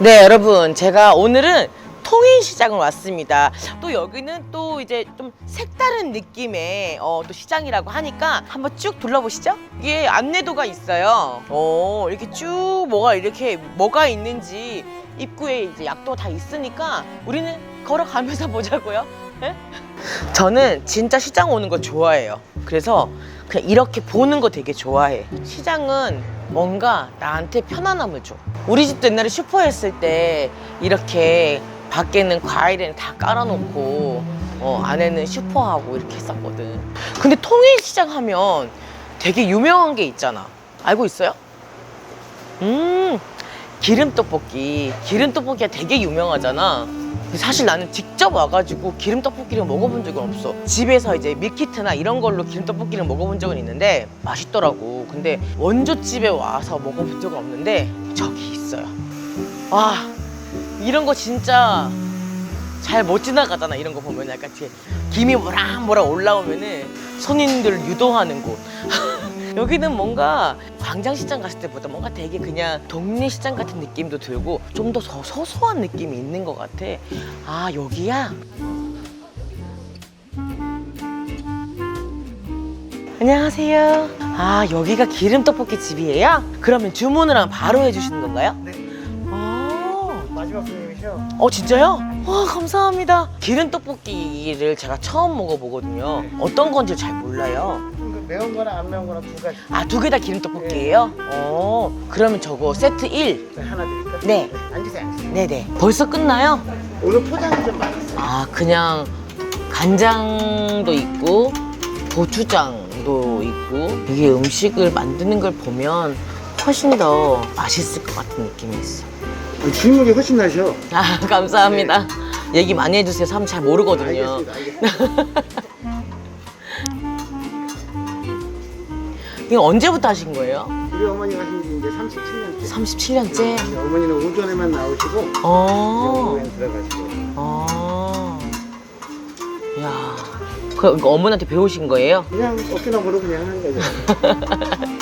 네, 여러분. 제가 오늘은 통인시장을 왔습니다. 또 여기는 또 이제 좀 색다른 느낌의 어, 또 시장이라고 하니까 한번 쭉 둘러보시죠. 이게 안내도가 있어요. 어, 이렇게 쭉 뭐가 이렇게 뭐가 있는지 입구에 이제 약도가 다 있으니까 우리는 걸어가면서 보자고요. 예? 저는 진짜 시장 오는 거 좋아해요. 그래서 그냥 이렇게 보는 거 되게 좋아해. 시장은 뭔가 나한테 편안함을 줘. 우리 집도 옛날에 슈퍼에 있을 때 이렇게 밖에는 과일에는 다 깔아놓고 어, 안에는 슈퍼하고 이렇게 했었거든. 근데 통일시장 하면 되게 유명한 게 있잖아. 알고 있어요? 음, 기름떡볶이. 기름떡볶이가 되게 유명하잖아. 근데 사실 나는 직접 와가지고 기름 떡볶이를 먹어본 적은 없어. 집에서 이제 밀키트나 이런 걸로 기름 떡볶이를 먹어본 적은 있는데 맛있더라고. 근데 원조집에 와서 먹어본 적은 없는데 저기 있어요. 와, 이런 거 진짜 잘 못 지나가잖아. 이런 거 보면 약간 뒤에 김이 모락모락 올라오면은 손님들 유도하는 곳. 여기는 뭔가 광장시장 갔을 때보다 뭔가 되게 그냥 동네 시장 같은 느낌도 들고 좀 더 소소한 느낌이 있는 것 같아. 아, 여기야? 안녕하세요. 아, 여기가 기름떡볶이 집이에요? 그러면 주문을 하면 바로 해주시는 건가요? 네. 아, 마지막 손님이셔. 어, 진짜요? 와, 감사합니다. 기름 떡볶이를 제가 처음 먹어보거든요. 네. 어떤 건지 잘 몰라요. 그 매운 거나 안 매운 거나 두 가지. 아, 두 개 다 기름 떡볶이에요? 어, 그러면 저거 세트 1. 네, 하나 드릴까? 네. 앉으세요, 앉으세요. 네네. 벌써 끝나요? 오늘 포장이 좀 많았어요. 아, 그냥 간장도 있고, 고추장도 있고, 이게 음식을 만드는 걸 보면 훨씬 더 맛있을 것 같은 느낌이 있어. 어, 주인공이 훨씬 나셔. 아, 감사합니다. 얘기 많이 해주세요. 사람 잘 모르거든요. 알겠습니다. 이거 언제부터 하신 거예요? 우리 어머니 하신 지 이제 37년째. 37년째? 어머니는 오전에만 나오시고 이제 어, 오후엔 들어가시고. 어. 야, 그, 그 어머니한테 배우신 거예요? 그냥 어깨나 모르고 그냥 하는 거죠.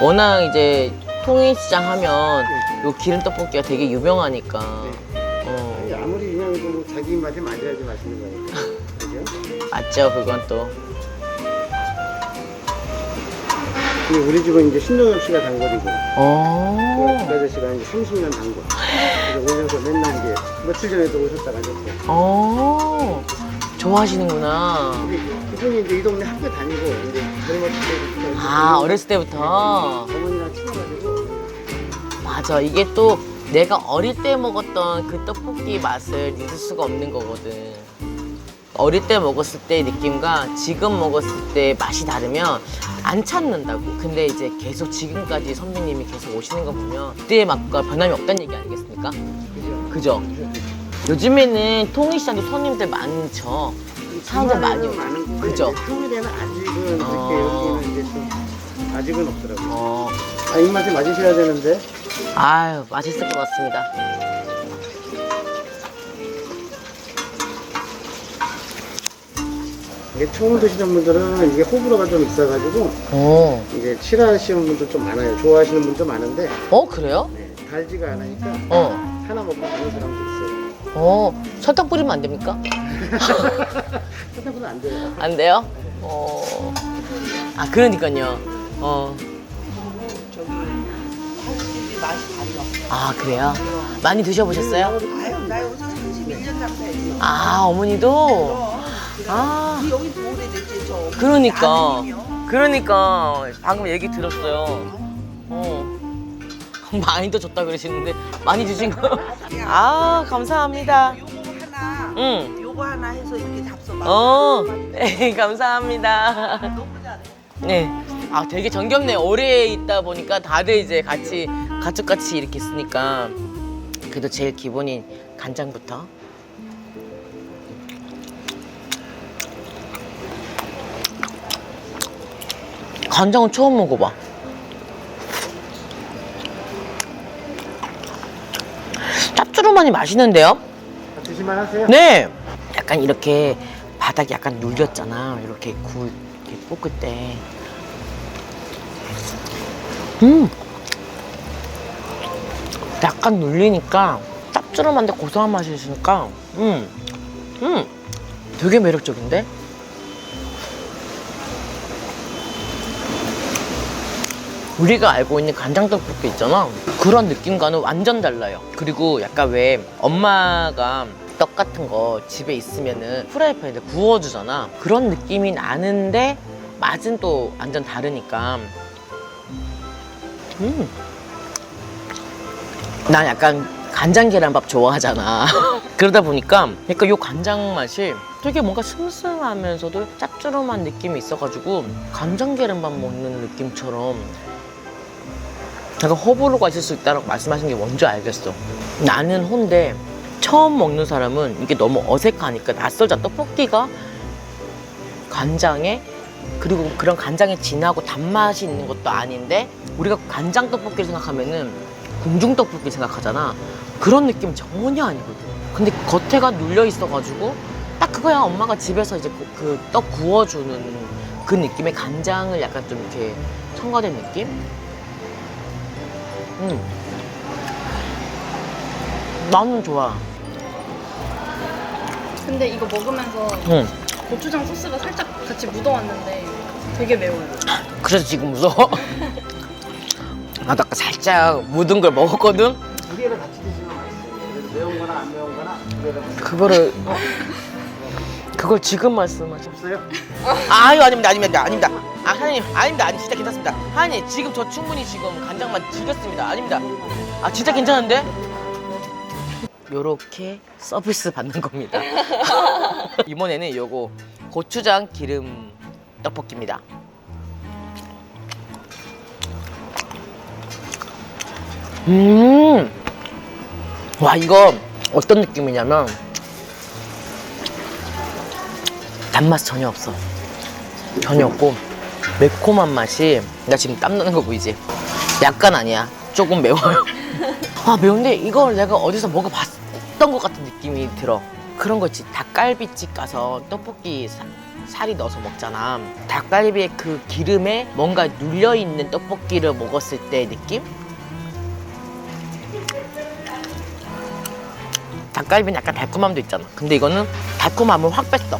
워낙 이제 통일시장 하면 요 기름 떡볶이가 되게 유명하니까. 어, 아니, 아무리 유명해도 뭐 자기 입맛에 맞아야지 맛있는 거니까. 그죠? 맞죠, 그건 또. 근데 우리 집은 이제 신동엽 씨가 단골이고 그 어, 아저씨가 이제 30년 단골. 그래서 오셔서 맨날 이제 며칠 전에도 오셨다 가셨고. 어, 좋아하시는구나. 근데 그분이 이제 이 동네 학교 다니고 이제 젊었을 때부터 아, 어렸을 때부터. 어머니랑 친해가지고 맞아. 이게 또 내가 어릴 때 먹었던 그 떡볶이 맛을 잊을 수가 없는 거거든. 어릴 때 먹었을 때 느낌과 지금 먹었을 때 맛이 다르면 안 찾는다고. 근데 이제 계속 지금까지 선배님이 계속 오시는 거 보면 그때의 맛과 변함이 없다는 얘기 아니겠습니까? 그죠? 그죠? 요즘에는 통일시장도 손님들 많죠. 사람들 많이 오죠. 많은 그죠? 평일에는 아직 은 어. 이렇게 여기는 이제 좀 아직은 없더라고요. 어, 아 입맛에 맞으셔야 되는데 아유, 맛있을 것 같습니다. 이게 처음 드시는 분들은 이게 호불호가 좀 있어가지고 오, 이게 싫어하시는 분들 좀 많아요. 좋아하시는 분도 많은데 어, 그래요? 네, 달지가 않으니까 어. 하나 먹고 가는 사람도 있어요. 어, 설탕 뿌리면 안 됩니까? 생각보다 안 돼요. 안 돼요? 어. 아, 그러니까요. 어. 아, 그래요? 많이 드셔보셨어요? 아유, 나 여기서 31년 장사했어. 아, 어머니도? 아. 그러니까. 그러니까. 방금 얘기 들었어요. 어. 많이 더 줬다 그러시는데, 많이 주신 거? 아, 감사합니다. 응. 요 거 하나 해서 이렇게 잡숴 봐. 어, 네, 감사합니다. 너무 잘해. 네. 아, 되게 정겹네. 오래 있다 보니까 다들 이제 같이, 가족같이 이렇게 있으니까. 그래도 제일 기본인 간장부터. 간장은 처음 먹어봐. 짭조름하니 맛있는데요? 드실만 하세요? 네. 약간 이렇게 바닥이 약간 눌렸잖아. 이렇게 구, 이렇게 볶을 때. 음, 약간 눌리니까 짭조름한데 고소한 맛이 있으니까 음, 음, 되게 매력적인데? 우리가 알고 있는 간장 떡볶이 있잖아. 그런 느낌과는 완전 달라요. 그리고 약간 왜 엄마가 떡 같은 거 집에 있으면은 프라이팬에 구워주잖아. 그런 느낌이 나는데 맛은 또 완전 다르니까. 음. 난 약간 간장 계란밥 좋아하잖아. 그러다 보니까 약간 요 간장 맛이 되게 뭔가 슴슴하면서도 짭조름한 느낌이 있어가지고 간장 계란밥 먹는 느낌처럼 약간 호불호가 있을 수 있다고 말씀하신 게 뭔지 알겠어. 나는 혼데 처음 먹는 사람은 이게 너무 어색하니까 낯설자 떡볶이가 간장에 그리고 그런 간장에 진하고 단맛이 있는 것도 아닌데 우리가 간장 떡볶이를 생각하면은 궁중 떡볶이 생각하잖아. 그런 느낌 전혀 아니거든. 근데 겉에가 눌려 있어가지고 딱 그거야 엄마가 집에서 이제 그떡 구워주는 그 느낌의 간장을 약간 좀 이렇게 첨가된 느낌? 음. 나는 좋아. 근데 이거 먹으면서 응. 고추장 소스가 살짝 같이 묻어왔는데 되게 매워요. 그래서 지금 무서워. 나도 아까 살짝 묻은 걸 먹었거든? 두 개를 같이 드시면 맛있어요. 그래서 매운 거나 안 매운 거나 두 개를 그거를, 그걸 지금 말씀하셨어. 없어요? 아유, 아닙니다, 아닙니다, 아닙니다. 아, 하나님, 아닙니다, 아니, 진짜 괜찮습니다. 하나님, 지금 저 충분히 지금 간장만 즐겼습니다. 아닙니다. 아, 진짜 괜찮은데? 요렇게 서비스 받는 겁니다. 이번에는 요거 고추장 기름 떡볶이입니다. 음, 와, 이거 어떤 느낌이냐면 단맛 전혀 없어. 전혀 없고 매콤한 맛이 나 지금 땀 나는 거 보이지? 약간 아니야. 조금 매워요. 아 매운데 이걸 내가 어디서 먹어봤 던 것 같은 느낌이 들어. 그런 거 있지. 닭갈비집 가서 떡볶이 사- 살이 넣어서 먹잖아. 닭갈비의 그 기름에 뭔가 눌려 있는 떡볶이를 먹었을 때 느낌? 닭갈비는 약간 달콤함도 있잖아. 근데 이거는 달콤함을 확 뺐어.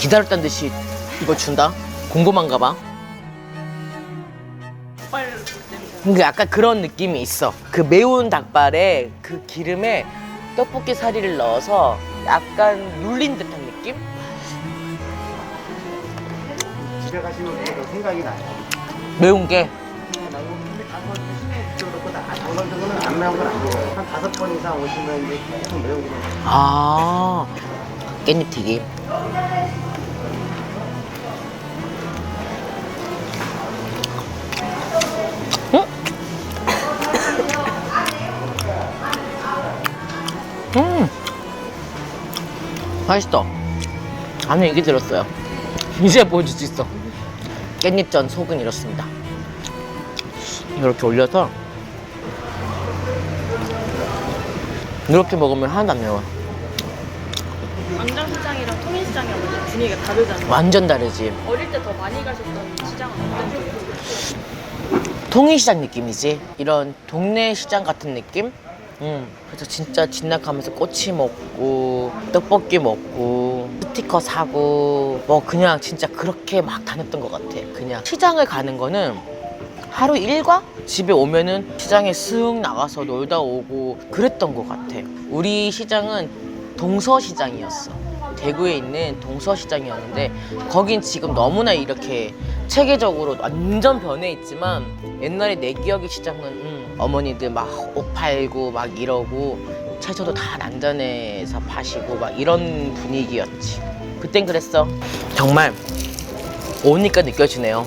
기다렸단 듯이 이거 준다? 궁금한가 봐. 근데 약간 그런 느낌이 있어. 그 매운 닭발에 그 기름에 떡볶이 사리를 넣어서 약간 눌린 듯한 느낌? 집에 가시면 그래도 생각이 나요. 매운 게. 나 이거 근데 단건 붙여놓고 단건 정도는 안 매운 건안 먹어요. 한 다섯 번 이상 오시면 이제 계속 매운 거. 아, 깻잎 튀김. 음, 맛있어. 안에 얘기 들었어요. 이제 보여줄 수 있어. 깻잎전 속은 이렇습니다. 이렇게 올려서 이렇게 먹으면 하나도 안 매워. 광장시장이랑 통일시장이랑 완전 분위기가 다르잖아요. 완전 다르지. 어릴 때 더 많이 가셨던 시장은 어떤 쪽이에요? 통일시장 느낌이지. 이런 동네 시장 같은 느낌? 음, 그래서 진짜 진락하면서 꼬치 먹고 떡볶이 먹고 스티커 사고 뭐 그냥 진짜 그렇게 막 다녔던 것 같아. 그냥 시장을 가는 거는 하루 일과 집에 오면은 시장에 쓱 나가서 놀다 오고 그랬던 것 같아. 우리 시장은 동서시장이었어. 대구에 있는 동서시장이었는데 거긴 지금 너무나 이렇게 체계적으로 완전 변해 있지만 옛날에 내 기억의 시장은 음, 어머니들 막 옷 팔고 막 이러고 채소도 다 난전에서 파시고 막 이런 분위기였지. 그땐 그랬어. 정말 오니까 느껴지네요.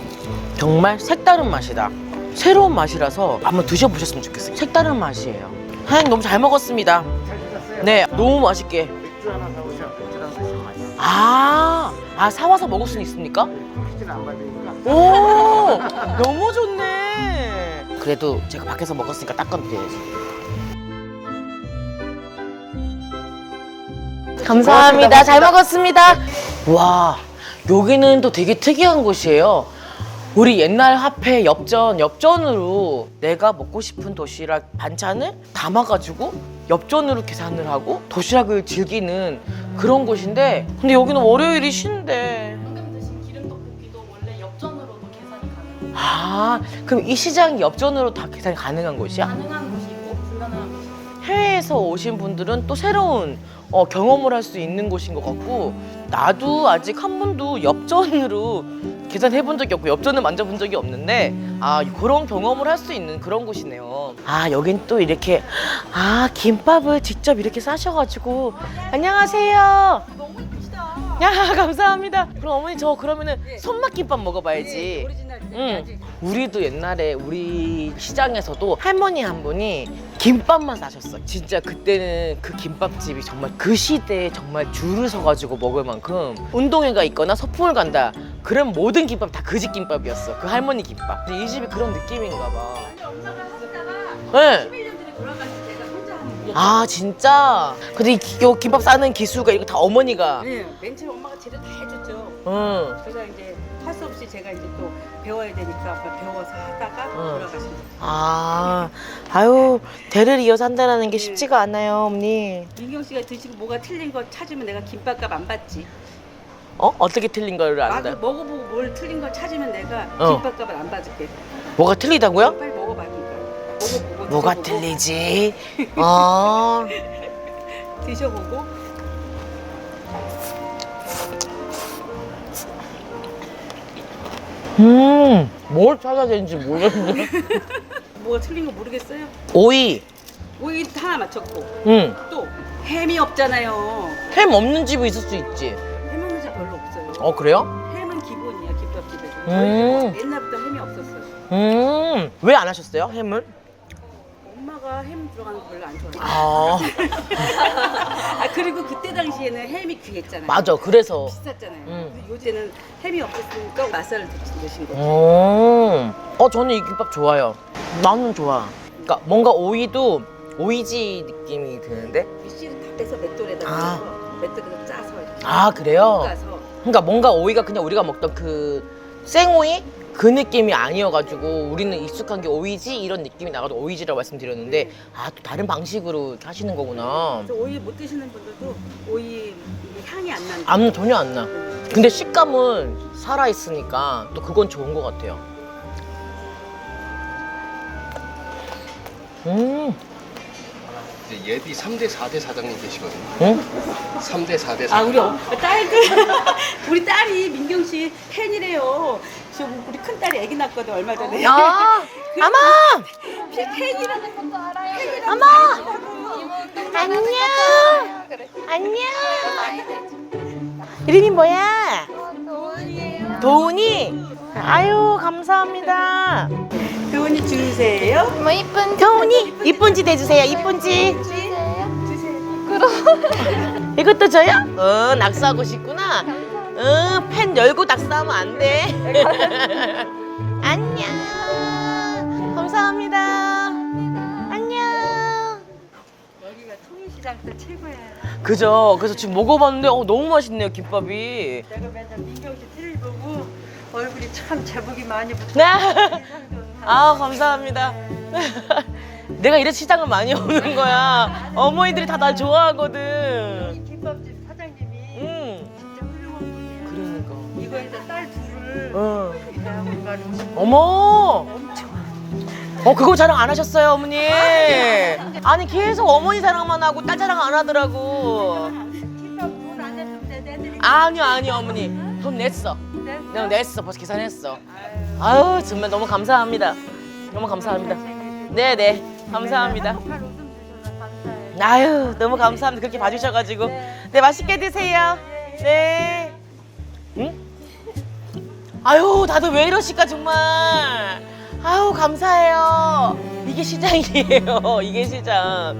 정말 색다른 맛이다. 새로운 맛이라서 한번 드셔보셨으면 좋겠어요. 색다른 맛이에요. 하양 너무 잘 먹었습니다. 잘 드셨어요? 네, 너무 맛있게. 맥주 하나 사오셔. 맥주 랑 드시면 맛있어요. 아, 아 사와서 먹을 수는 있습니까? 안 받으니까. 오, 너무 좋네. 그래도 제가 밖에서 먹었으니까 닦아도 돼야지. 감사합니다. 잘 먹었습니다. 와, 여기는 또 되게 특이한 곳이에요. 우리 옛날 화폐 엽전 엽전으로 내가 먹고 싶은 도시락 반찬을 담아가지고 엽전으로 계산을 하고 도시락을 즐기는 그런 곳인데 근데 여기는 월요일이 쉰데 아 그럼 이 시장이 엽전으로 다 계산이 가능한 곳이야? 가능한 곳이 있고 불가능한 곳이 있고. 해외에서 오신 분들은 또 새로운 어, 경험을 할 수 있는 곳인 것 같고 나도 아직 한 번도 엽전으로 계산해 본 적이 없고 엽전을 만져본 적이 없는데 아 그런 경험을 할 수 있는 그런 곳이네요 아 여긴 또 이렇게 아 김밥을 직접 이렇게 싸셔가지고 안녕하세요 너무. 야 감사합니다 그럼 어머니 저 그러면은 손맛 김밥 먹어봐야지 오리지널 응. 우리도 옛날에 우리 시장에서도 할머니 한 분이 김밥만 싸셨어. 진짜 그때는 그 김밥집이 정말 그 시대에 정말 줄을 서가지고 먹을 만큼 운동회가 있거나 소풍을 간다. 그럼 모든 김밥 다 그 집 김밥이었어. 그 할머니 김밥. 근데 이 집이 그런 느낌인가 봐. 네. 아 진짜? 근데 이 기- 요 김밥 싸는 기술가 이거 다 어머니가. 네, 맨 처음 엄마가 재료 다 해줬죠. 응. 그래서 이제 할 수 없이 제가 이제 또 배워야 되니까 배워서 하다가 응. 돌아가신 거죠. 아, 아유 대를 이어서 한다는 게 쉽지가 않아요, 어머니. 민경 씨가 드시고 뭐가 틀린 거 찾으면 내가 김밥값 안 받지. 어? 어떻게 틀린 걸 막 안다? 먹어보고 뭘 틀린 거 찾으면 내가 어. 김밥값을 안 받을게. 뭐가 틀리다고요? 빨리 뭐가 틀리지? 어. 드셔보고 음, 뭘 찾아야 되는지 모르겠는데. 뭐가 틀린 거 모르겠어요? 오이. 오이 하나 맞췄고 응. 또 햄이 없잖아요. 햄 없는 집이 있을 수 있지. 햄 없는 집 별로 없어요. 어, 그래요? 햄은 기본이야 김밥집에서. 음. 옛날부터 햄이 없었어요. 음, 왜 안 하셨어요, 햄을? 엄마가 햄 들어가는 거 별로 안 좋아해. 아, 아 그리고 그때 당시에는 햄이 귀했잖아요. 맞아. 그래서. 비쌌잖아요. 음. 근데 요새는 햄이 없었으니까 맛살을 드- 드신 거죠. 음. 어, 저는 이 김밥 좋아요. 나는 좋아. 그러니까 뭔가 오이도 오이지 느낌이 드는데? 이 씨를 다 빼서 맷돌에다 아. 넣어서 맷돌에다 짜서 이렇게 아, 그래요? 볶아서 그러니까 뭔가 오이가 그냥 우리가 먹던 그 생오이 그 느낌이 아니어가지고 우리는 익숙한 게 오이지 이런 느낌이 나가도 오이지라고 말씀드렸는데 아 또 다른 방식으로 이렇게 하시는 거구나. 그래서 오이 못 드시는 분들도 오이 향이 안 난다. 안 전혀 안 나. 근데 식감은 살아 있으니까 또 그건 좋은 것 같아요. 음, 이제 예비 3대 4대 사장님 계시거든요. 응? 3대 4대 아 사장님. 우리 어- 딸들 우리 딸이 민경 씨 팬이래요. 저 우리 큰 딸이 아기 낳거든 얼마 전에. 아, 아마, 팬이라는 것도 알아요. 아마, 안녕, 안녕. 이름이 뭐야? 도훈이. 아유 감사합니다. 교훈이 주세요. 뭐 이쁜 도훈이 이쁜지 대주세요. 이쁜지. 이것도 줘요? 어 낙서하고 싶구나. 어, 펜 열고 낙서하면 안 돼. 안녕. 감사합니다. 안녕. 여기가 통일시장 때 최고야. 그죠. 그래서 지금 먹어봤는데 어, 너무 맛있네요 김밥이. 내가 맨날 민경 씨 TV를 보고 얼굴이 참 제복이 많이 붙어. 네. 아 감사합니다. 내가 이래 시장을 많이 오는 거야. 어머니들이 다 날 좋아하거든. 응. 얼마나 어머. 어 그거 자랑 안 하셨어요 어머니. 아니 계속 어머니 자랑만 하고 딸 자랑 안 하더라고. 아니요 아니요 어머니 돈 냈어. 내가 냈어 벌써 계산했어. 아유 정말 너무 감사합니다. 너무 감사합니다. 네네 감사합니다. 아유 너무 감사합니다 그렇게 봐주셔가지고 네 맛있게 드세요. 네. 응? 아유 다들 왜 이러실까 정말. 아유 감사해요. 이게 시장이에요. 이게 시장.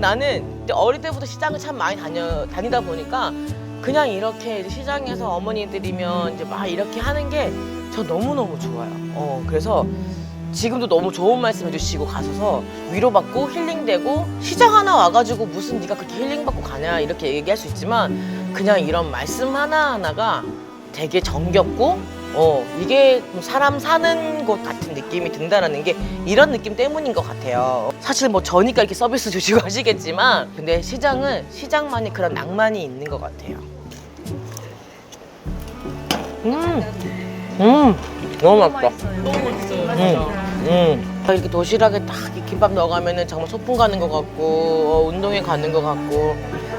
나는 어릴 때부터 시장을 참 많이 다녀 다니다 보니까 그냥 이렇게 시장에서 어머니들이면 이제 막 이렇게 하는 게 저 너무 너무 좋아요. 어 그래서 지금도 너무 좋은 말씀 해주시고 가셔서 위로받고 힐링되고 시장 하나 와가지고 무슨 네가 그렇게 힐링받고 가냐 이렇게 얘기할 수 있지만 그냥 이런 말씀 하나 하나가 되게 정겹고 어, 이게 좀 사람 사는 곳 같은 느낌이 든다라는 게 이런 느낌 때문인 것 같아요. 사실 뭐 저니까 이렇게 서비스 주시고 하시겠지만, 근데 시장은 시장만의 그런 낭만이 있는 것 같아요. 음, 음, 너무 맛있다. 음, 음. 이렇게 도시락에 딱 김밥 넣어가면은 정말 소풍 가는 것 같고 어, 운동회 가는 것 같고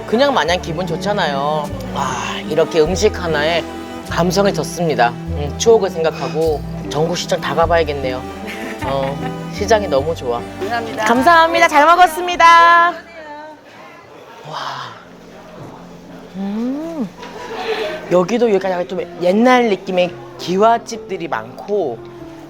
그냥 마냥 기분 좋잖아요. 와 이렇게 음식 하나에 감성을 줬습니다. 음, 추억을 생각하고 전국 시장 다 가봐야겠네요. 어, 시장이 너무 좋아. 감사합니다. 감사합니다. 잘 먹었습니다. 와, 음, 여기도 약간 좀 옛날 느낌의 기와집들이 많고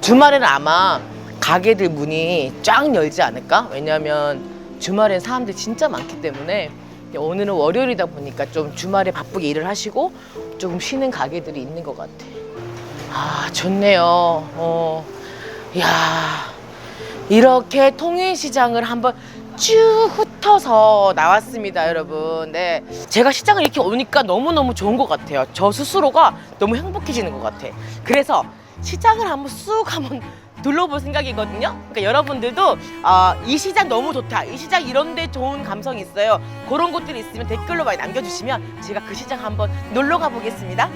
주말에는 아마 가게들 문이 쫙 열지 않을까? 왜냐하면 주말엔 사람들이 진짜 많기 때문에 오늘은 월요일이다 보니까 좀 주말에 바쁘게 일을 하시고 조금 쉬는 가게들이 있는 것 같아. 아 좋네요. 어, 야 이렇게 통일시장을 한번 쭉 훑어서 나왔습니다, 여러분. 네. 제가 시장을 이렇게 오니까 너무너무 좋은 것 같아요. 저 스스로가 너무 행복해지는 것 같아. 그래서 시장을 한번 쑥 한번 둘러볼 생각이거든요. 그러니까 여러분들도 아, 이 시장 너무 좋다. 이 시장 이런데 좋은 감성이 있어요. 그런 곳들이 있으면 댓글로 많이 남겨주시면 제가 그 시장 한번 놀러 가보겠습니다.